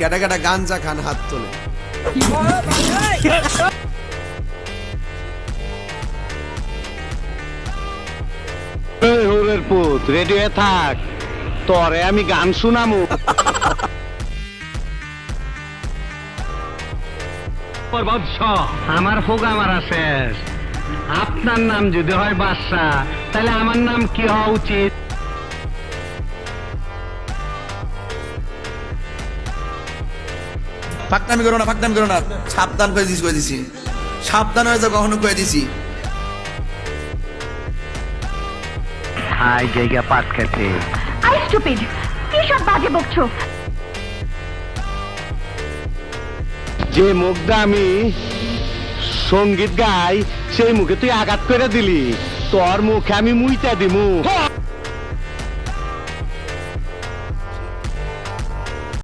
কেটা কেটা গাঞ্জা খান হাত তোলে। হোরের পুত রেডি থাক। তরে আমি গান শুনামু। আমার হোগা মারা শেষ। আপনার নাম যদি হয় বাদশাহ তাহলে আমার নাম কি হওয়া উচিত? ফাঁকনামি করো না ফাঁকনামি করো না। সাবধান করে দিছি করে দিছি। সাবধান হয়ে যাও কখনো করে দিছি। হাই জায়গা পাট আই স্টুপিড কি সব বাজে বকছো? যে মুখটা আমি সংগীত গাই সেই মুখে তুই আঘাত করে দিলি। তোর মুখে আমি মুইটা দিমু।